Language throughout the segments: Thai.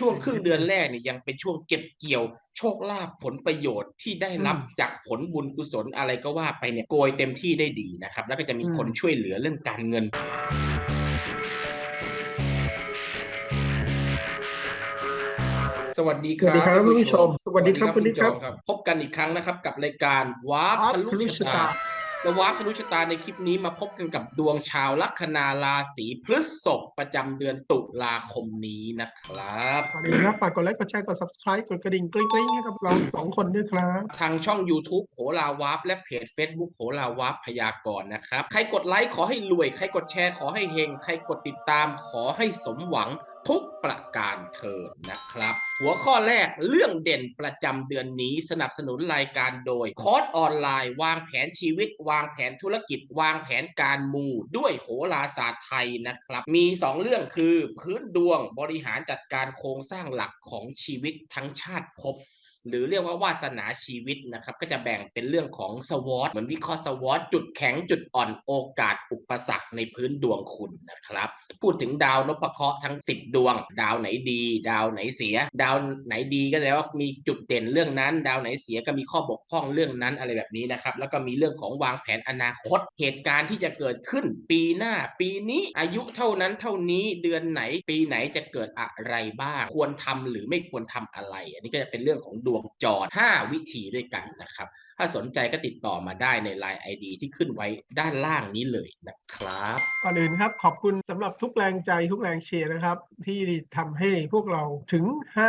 ช่วงครึ่งเดือนแรกเนี่ยยังเป็นช่วงเก็บเกี่ยว โชคลาภผลประโยชน์ที่ได้รับอืมจากผลบุญกุศลอะไรก็ว่าไปเนี่ยโกยเต็มที่ได้ดีนะครับ แล้วก็จะมีอืมคนช่วยเหลือเรื่องการเงินสวัสดีคสวัสรับดีครับท่านคุณผู้ชม สวัสดีครับสวัสคุณนิดครับจอมพบกันอีกครั้งนะครับ กับรายการวาร์ปวาร์ปทะลุทะลุชะชะตา ตาและวาร์ปทะลุชะตาในคลิปนี้มาพบกันกับดวงชาวลัคนาราศีพฤษภประจำเดือนตุลาคมนี้นะครับสวัสดีครับฝากกดไลค์กดแชร์กด subscribe กดกระดิ่งกริ๊งกริ๊งให้กับเราสองคนด้วยครับ ทางช่อง YouTube โหราวาร์ปและเพจ Facebook โหราวาร์ปพยากรณ์นะครับ ใครกดไลค์ขอให้รวย ใครกดแชร์ขอให้เฮงใครกดติดตามขอให้สมหวังทุกประการเถิดนะครับ หัวข้อแรกเรื่องเด่นประจำเดือนนี้สนับสนุนรายการโดย คอร์สออนไลน์ วางแผนชีวิต วางแผนธุรกิจ วางแผนการมูด้วยโหราศาสตร์ไทยนะครับ มี 2 เรื่องคือพื้นดวงบริหารจัดการโครงสร้างหลักของชีวิตทั้งชาติภพ หรือเรียกว่าวาสนาชีวิตนะครับก็จะแบ่งเป็นเรื่องของสวอตเหมือนวิเคราะห์สวอตจุดแข็งจุดอ่อนโอกาสอุปสรรคในพื้นดวงคุณนะครับ พูดถึงดาวนพเคราะห์ทั้ง 10 ดวง ดาวไหนดี ดาวไหนเสีย ดาวไหนดีก็แปลว่ามีจุดเด่นเรื่องนั้น ดาวไหนเสียก็มีข้อบกพร่องเรื่องนั้นอะไรแบบนี้นะครับแล้วก็มีเรื่องของวางแผนอนาคต เหตุการณ์ที่จะเกิดขึ้น ปีหน้า ปีนี้อายุเท่านั้นเท่านี้เดือนไหนปีไหนจะเกิดอะไรบ้าง ควรทำหรือไม่ควรทำอะไร อันนี้ก็จะเป็นเรื่องของดวงจร 5 วิธีด้วยกันนะครับ ถ้าสนใจก็ติดต่อมาได้ใน Line ID ที่ขึ้นไว้ด้านล่างนี้เลยนะครับ ก่อนอื่นครับขอบคุณสำหรับทุกแรงใจทุกแรงเชียร์นะครับ ที่ทำให้พวกเราถึง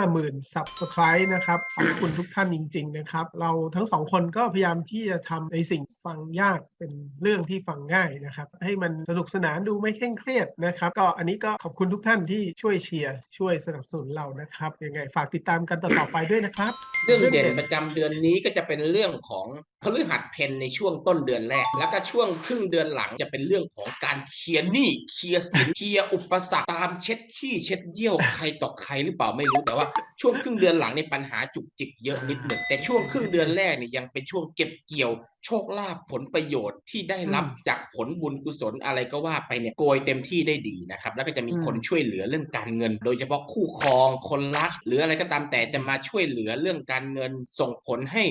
50,000 subscribe นะครับ ขอบคุณทุกท่านจริง ๆ นะครับ เราทั้งสองคนก็พยายามที่จะทำในสิ่งฟังยากเป็นเรื่องที่ฟังง่ายนะครับ ให้มันสนุกสนานดูไม่เคร่งเครียดนะครับ ก็อันนี้ก็ขอบคุณทุกท่านที่ช่วยเชียร์ช่วยสนับสนุนเรานะครับยังไงฝากติดตามกันต่อๆไปด้วยนะครับ เรื่องเด่นประจำเดือนนี้ก็จะเป็นเรื่องของพฤหัสเพนในช่วงต้นเดือนแรก แล้วก็ช่วงครึ่งเดือนหลังจะเป็นเรื่องของการเคลียร์หนี้เคลียร์สินเคลียร์อุปสรรคตามเช็ดขี้เช็ดเยี่ยวใครต่อใครหรือเปล่าไม่รู้แต่ว่าช่วงครึ่งเดือนหลังในยปัญหาจุกจิกเยอะนิดหนึ่งแต่ช่วงครึ่งเดือนแรกเนี่ยยังเป็นช่วงเก็บเกี่ยวโชคลาภผลประโยชน์ที่ได้รับจากผลบุญกุศลอะไรก็ว่าไปเนี่ยโกยเต็มที่ได้ดีนะครับ แล้วก็จะมีคนช่วยเหลือเรื่องการเงิน โดยเฉพาะคู่ครองคนรัก หรืออะไรก็ตามแต่จะมาช่วยเหลือเรื่องการเงินส่งผลให้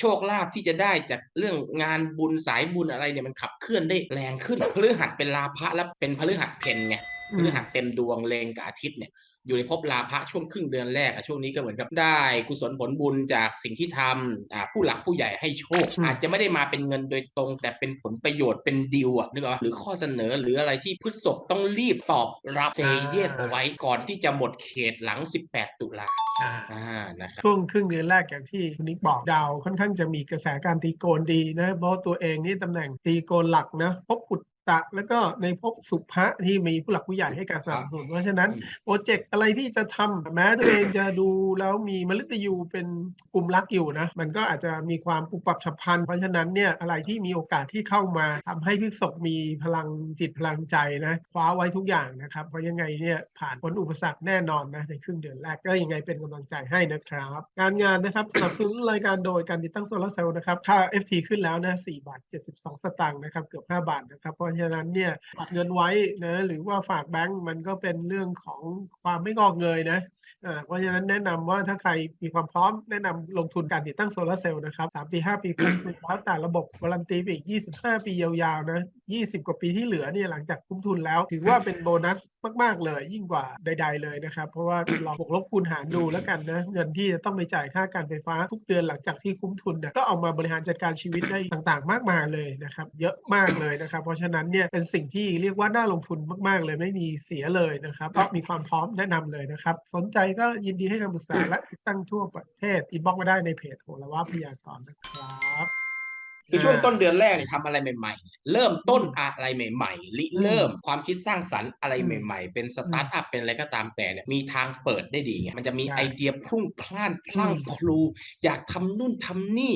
โชคลาภที่จะได้จากเรื่องงานบุญสายบุญอะไรเนี่ยมันขับเคลื่อนได้แรงขึ้นพฤหัสเป็นลาภะแล้วเป็นพฤหัสเพนไงพฤหัสเต็มดวงเลงกับอาทิตย์เนี่ย อยู่ในภพลาภะช่วงครึ่งเดือนแรกอะช่วงนี้ก็เหมือนกับได้กุศลผลบุญจากสิ่งที่ทำอ่าผู้หลักผู้ใหญ่ให้โชค อาจจะไม่ได้มาเป็นเงินโดยตรง แต่เป็นผลประโยชน์เป็นดีลอะนึกออกปะหรือข้อเสนอหรืออะไรที่พฤษภต้องรีบตอบรับเซเยสเอาไว้ก่อนที่จะหมดเขตหลัง 18 ตุลาอ่าอ่านะครับช่วงครึ่งเดือนแรกอย่างที่คุณนิกบอกดาวค่อนข้างจะมีกระแสการตีโกนดีนะเพราะตัวเองนี่ตำแหน่งตีโกนหลักนะพบปุต ตะ แล้วก็ในภพสุภะที่มีผู้หลักผู้ใหญ่ให้การสนับสนุนเพราะฉะนั้นโปรเจกต์อะไรที่จะทำแม้ตัวเองจะดูแล้วมีมฤตยูเป็นกลุ่มรักอยู่นะ มันก็อาจจะมีความปุบปับฉับพลัน เพราะฉะนั้นเนี่ยอะไรที่มีโอกาสที่เข้ามาทำให้พฤษภมีพลังจิตพลังใจนะคว้าไว้ทุกอย่างนะครับ เพราะยังไงเนี่ยผ่านพ้นอุปสรรคแน่นอนนะในครึ่งเดือนแรกก็ยังไงเป็นกำลังใจให้นะครับ การงานนะครับสนับสนุนรายการโดยการติดตั้งโซลาร์เซลล์นะครับค่า FT ขึ้นแล้วนะ4บาท72 สตางค์นะครับเกือบ 5 บาทนะครับเพราะฉะนั้นเนี่ยฝากเงินไว้นะหรือว่าฝากแบงก์มันก็เป็นเรื่องของความไม่งอกเงยนะเพราะฉะนั้นแนะนำว่าถ้าใครมีความพร้อมแนะนำลงทุนการติดตั้งโซลาร์เซลล์นะครับสามปีห้าปีคุ้มทุนแล้วแต่ระบบวารันตีไปอีกยี่สิบห้าปียาวๆนะ 20 กว่าปีที่เหลือเนี่ยหลังจากคุ้มทุนแล้ว ถือว่าเป็นโบนัสมาก ๆ เลย ยิ่งกว่าใด ๆ เลยนะครับ เพราะว่าลองบวกลบคูณหารดูแล้วกันนะเงินที่จะต้องไปจ่ายค่าการไฟฟ้าทุกเดือนหลังจากที่คุ้มทุนเนี่ยก็เอามาบริหารจัดการชีวิตได้ต่างๆ มากมายเลยนะครับเยอะมากเลยนะครับ เพราะฉะนั้นเนี่ยเป็นสิ่งที่เรียกว่าน่าลงทุนมาก ๆ เลยไม่มีเสียเลยนะครับก็มีความพร้อมแนะนำเลยนะครับ สนใจก็ยินดีให้คำปรึกษาและติดตั้งทั่วประเทศอินบ็อกมาได้ในเพจโหระว่าพยากรณ์นะครับ คือช่วงต้นเดือนแรกเนี่ยทำอะไรใหม่ๆ เริ่มต้นอะไรใหม่ๆริเริ่มความคิดสร้างสรรค์อะไรอืมใหม่ ๆ เป็นสตาร์ทอัพเป็นอะไรก็ตามแต่เนี่ยมีทางเปิดได้ดีไงมันจะมีใช่ไอเดียพรุ่งพล่านพลั่งอืมพลู อยากทำนู่นทำนี่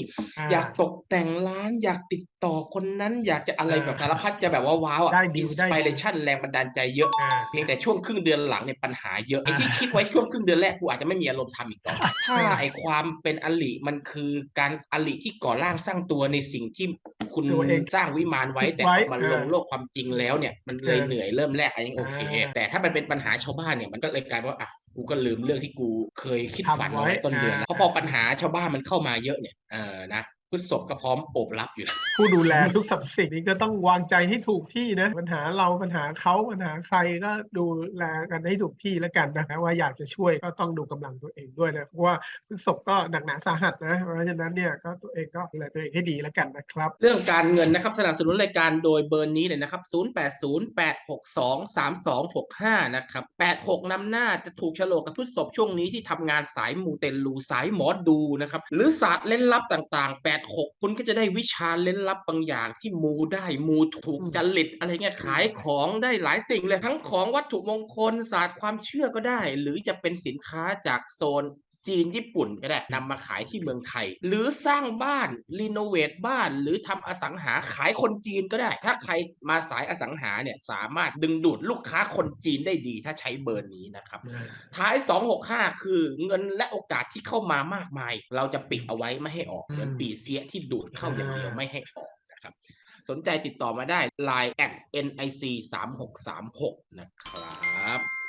อยากตกแต่งร้านอยากติด ต่อคนนั้นอยากจะอะไรอ่าแบบสารพัดจะแบบว่าว้าวอะได้ดีอินลสได้ดีปิเรชันแรงบันดาลใจเยอะ อ่า เพียงแต่ช่วงครึ่งเดือนหลังเนี่ยปัญหาเยอะไอ้ที่อ่าคิดไว้ช่วงครึ่งเดือนแรกกูอาจจะไม่มีอารมณ์ทำอีกต่อถ้าไอ้ความเป็นอลิมันคือการอลิที่ก่อร่างสร้างตัวในสิ่งที่คุณตัวเองสร้างวิมานไว้คิดแต่ไว้พอมันเออลงโลกความจริงแล้วเนี่ยมันเลยเออเหนื่อยเริ่มแรกอะยังโอเค อ่าแต่ถ้ามันเป็นปัญหาชาวบ้านเนี่ยมันก็เลยกลายเป็นว่าอะกูก็ลืมเรื่องที่กูเคยคิดฝันทำไว้เอาไว้ต้นเดือนอ่าเพราะพอปัญหาชาวบ้านมันเข้ามาเยอะเนี่ยเออนะ พฤษภก็พร้อมโอบรับอยู่แล้วผู้ดูแลทุกสรรพสิ่งนี้ก็ต้องวางใจให้ถูกที่นะปัญหาเราปัญหาเขาปัญหาใครก็ดูแลกันให้ถูกที่แล้วกันนะว่าอยากจะช่วยก็ต้องดูกำลังตัวเองด้วยนะเพราะว่าพฤษภก็หนักหนาสาหัสนะเพราะฉะนั้นเนี่ยก็ตัวเองก็ดูแลตัวเองให้ดีแล้วกันนะครับ เรื่องการเงินนะครับสนับสนุนรายการโดยเบอร์นี้เลยนะครับ 0808623265 นะครับ 86นำหน้าจะถูกโฉลกกับพฤษภช่วงนี้ที่ทำงานสายมูเตลูสายหมอดูนะครับหรือศาสตร์เล่นลับต่างๆ86คุณก็จะได้วิชาเล่นลับบางอย่างที่มูได้มูถูกจริตอะไรเงี้ยขายของได้หลายสิ่งเลยทั้งของวัตถุมงคลศาสตร์ความเชื่อก็ได้ หรือจะเป็นสินค้าจากโซน จีนญี่ปุ่นก็ได้นำมาขายที่เมืองไทย หรือสร้างบ้านรีโนเวทบ้าน หรือทำอสังหาขายคนจีนก็ได้ ถ้าใครมาสายอสังหาเนี่ยสามารถดึงดูดลูกค้าคนจีนได้ดี ถ้าใช้เบอร์นี้นะครับ ท้าย 265 คือเงินและโอกาสที่เข้ามามากมาย เราจะปิดเอาไว้ไม่ให้ออกเหมือนอืมปีเสียที่ดูดเข้าอย่างเดียวอ่าไม่ให้ออกนะครับ สนใจติดต่อมาได้ Line at nic 3636นะครับ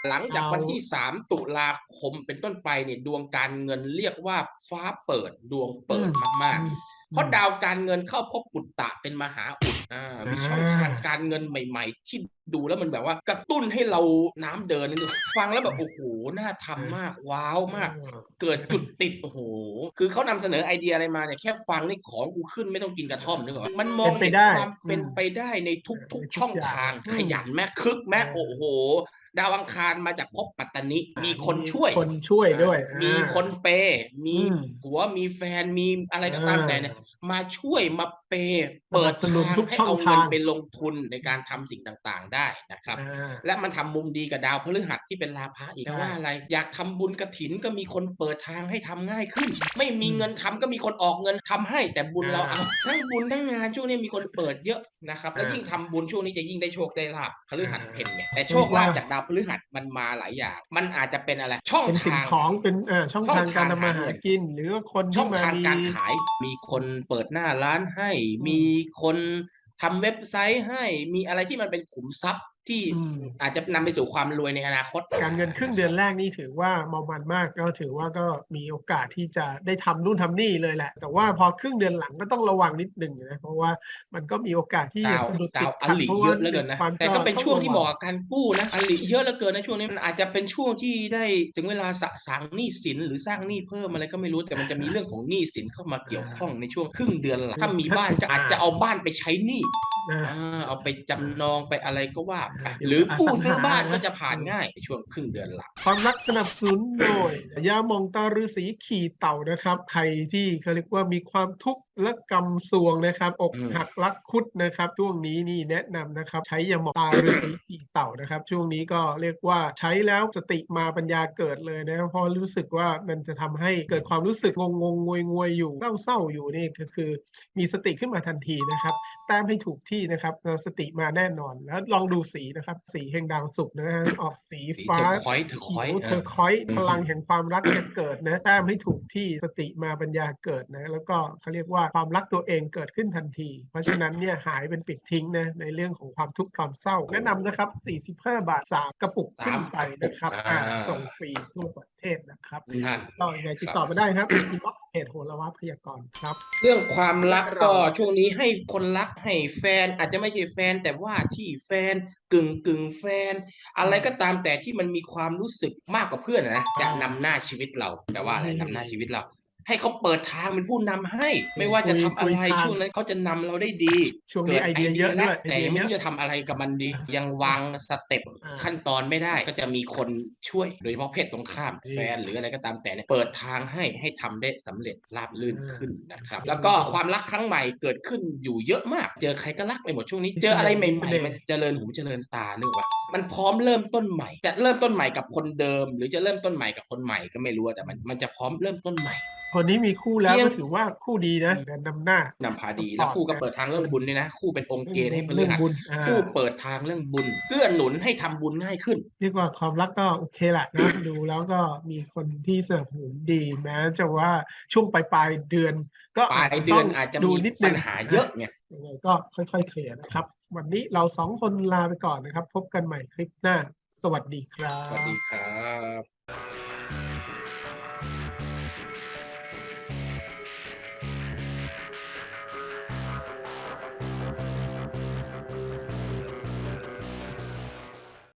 หลังจากวันที่ 3 ตุลาคมเป็นต้นไปเนี่ยดวงการเงินเรียกว่าฟ้าเปิดดวงเปิดมากๆ เพราะดาวการเงินเข้าพบปุตตะเป็นมหาอุดอ่ามีช่องทางการเงินใหม่ๆ ที่ดูแล้วมันแบบว่ากระตุ้นให้เราน้ำเดินนี่ฟังแล้วแบบโอ้โหน่าทำมากว้าวมาก เกิดจุดติดโอ้โหคือเขานำเสนอไอเดียอะไรมาเนี่ยแค่ฟังนี่ของกูขึ้นไม่ต้องกินกระท่อมนึกออกปะมันมองเป็นไปเห็นได้ความเป็นอืมไปได้ในทุกเออทุกๆช่องอย่างทางอืมขยันแม่คึกแม่เออโอ้โห ดาวอังคารมาจากภพปัตตานิ มีคนช่วย คนช่วยด้วย มีอ่าคนเปย์มีอืมผัว มีแฟน มีอะไรก็ตามแต่เนี่ย มาช่วยมาเป ย์เปิดสนับสนุนทางทุกให้ช่องเอาเงินทางไปลงทุนในการทำสิ่งต่างๆ ได้นะครับอ่าและมันทำมุมดีกับดาวพฤหัสที่เป็นลาภะอีกใช่แปลว่าอะไร อยากทำบุญกระถินก็มีคนเปิดทางให้ทำง่ายขึ้น ไม่มีอืมเงินทำก็มีคนออกเงินทำให้แต่บุญเราอ่าเอาทั้งบุญทั้งงานช่วงนี้มีคนเปิดเยอะนะครับและอ่ายิ่ยิ่งทำบุญช่วงนี้จะยิ่งได้โชคได้ลาภพฤหัสอ่าเพนไงแต่โชคลาภจากดาวพฤหัสมันมาหลายอย่าง มันอาจจะเป็นอะไร ช่องเป็นสิ่งทางของเป็นเอ่อช่องช่องทางการทางทำมาหาหาเงินกิน หรือว่าคนช่ที่องมาทางมีการขายมีคนเปิดหน้าร้านให้อืมมีคนทำเว็บไซต์ให้มีอะไรที่มันเป็นขุมทรัพย์ ที่อืมอาจจะนำไปสู่ความรวยในอนาคต การเงินครึ่งเดือนแรกนี่ถือว่าเมามันมากก็ถือว่าก็มีโอกาสที่จะได้ทำนู่นทำนี่เลยแหละ แต่ว่าพอครึ่งเดือนหลังก็ต้องระวังนิดหนึ่งนะเพราะว่ามันก็มีโอกาสที่จะดาวสะดุดดาติวดอัขัลดลิเพราะเยว่าอะเหลือเกินนะความแต่ก็เป็นต้องช่วงที่เหระมาะวักับการกู้นะอัลลิเยอะเหลือเกินนะช่วงนี้มันอาจจะเป็นช่วงที่ได้ถึงเวลาสะสางหนี้สินหรือสร้างหนี้เพิ่มอะไรก็ไม่รู้แต่มันจะมีเรื่องของหนี้สินเข้ามาเกี่ยวข้องในช่วงครึ่งเดือนหลังถ้ามีบ้านก็อาจจะเอาบ้านไปใช้หนี้นะอ่าเอาไปจำนองไปอะไรก็ว่าไปอ่าหรือกู้ซื้อบ้านอสังหาก็จะผ่านง่ายในช่วงครึ่งเดือนหลังความรักสนับสนุนโดยยามองตาฤาษีขี่เต่านะครับ ใครที่เขาเรียกว่ามีความทุกข์ และกำสวงนะครับ อกอืมหักรักคุดนะครับ ช่วงนี้นี่แนะนำนะครับ ใช้ยามองตาฤาษีขี่เต่านะครับ ช่วงนี้ก็เรียกว่าใช้แล้วสติมาปัญญาเกิดเลยนะเพราะรู้สึกว่ามันจะทำให้เกิดความรู้สึกงงงงวยงวยๆอยู่เศร้าๆอยู่นี่ก็คือ มีสติขึ้นมาทันทีนะครับ แต้มให้ถูกที่นะครับแล้วสติมาแน่นอนแล้วลองดูสีนะครับ สีแห่งดาวศุกร์นะฮะออกสีสีฟ้าเทอร์คอยส์เทอร์คเขีอยยวส์เทเอออร์คอยส์อืมพลังแห่งความรักจะเกิดนะแต้มให้ถูกที่สติมาปัญญาเกิดนะแล้วก็เขาเรียกว่าความรักตัวเองเกิดขึ้นทันที เพราะฉะนั้นเนี่ยหายเป็นปิดทิ้งนะในเรื่องของความทุกข์ความเศร้า แนะนำนะครับ 45 บาท 3 กระปุกขึ้นไปนะครับสามกระปุกอ่าอ่าส่งฟรีทั่วประเทศนะครับนั่นก็ยังไงติดต่อมาได้ครับอินบ็อกเพจโหราวัพยากรณ์ครับ เรื่องความรักเราก็ช่วงนี้ให้คนรักให้แฟนอาจจะไม่ใช่แฟน แต่ว่าที่แฟนกึ่งกึ่งแฟน อะไรก็ตามแต่ที่มันมีความรู้สึกมากกว่าเพื่อนนะจะนำหน้าชีวิตเราแต่ว่าอะไรนำหน้าชีวิตเรา ให้เขาเปิดทางเป็นผู้นำให้ ไม่ว่าจะทำอะไรคุยทางช่วงนั้นเขาจะนำเราได้ดีช่วงนี้ไอเดียเยอะด้วยแต่ไอเดียยังไม่เยอะรู้จะทำอะไรกับมันดี ยังวางสเต็ปอ่าขั้นตอนไม่ได้ ก็จะมีคนช่วยโดยเฉพาะเพศตรงข้ามอืมแฟนหรืออะไรก็ตามแต่เนี่ยเปิดทางให้ให้ทำได้สำเร็จราบรื่นอ่าขึ้นนะครับอืมแล้วก็ความรักครั้งใหม่เกิดขึ้นอยู่เยอะมาก เจอใครก็รักไปหมดช่วงนี้ เจออะไรใหม่เสน่ห์ๆมันเจริญหูเจริญตานึกว่ามันพร้อมเริ่มต้นใหม่ จะเริ่มต้นใหม่กับคนเดิม หรือจะเริ่มต้นใหม่กับคนใหม่ก็ไม่รู้อะแต่มันมันจะพร้อมเริ่มต้นใหม่ คนนี้มีคู่แล้วเตรียมก็ถือว่าคู่ดีนะเดินนำหน้านำพาดีแล้วคู่ก็เปิดทางเรื่องบุญด้วยนะ คู่เป็นองค์เกณฑ์ให้พฤเรื่องหัสบุญอ่าคู่เปิดทางเรื่องบุญเกื้อหนุนให้ทำบุญง่ายขึ้นเรียกว่าความรักก็โอเคแหละนะดูแล้วก็มีคนที่สนับสนุนดีแม้จะว่าช่วงปลายปลายๆเดือน ก็ปลายเดือนอาจจะดูมีนิดนึปังญหาเยอะไงยังไงก็ค่อยๆเคลียร์นะครับ วันนี้เราสองคนลาไปก่อนนะครับ พบกันใหม่คลิปหน้า สวัสดีครัสวัสบดีครับค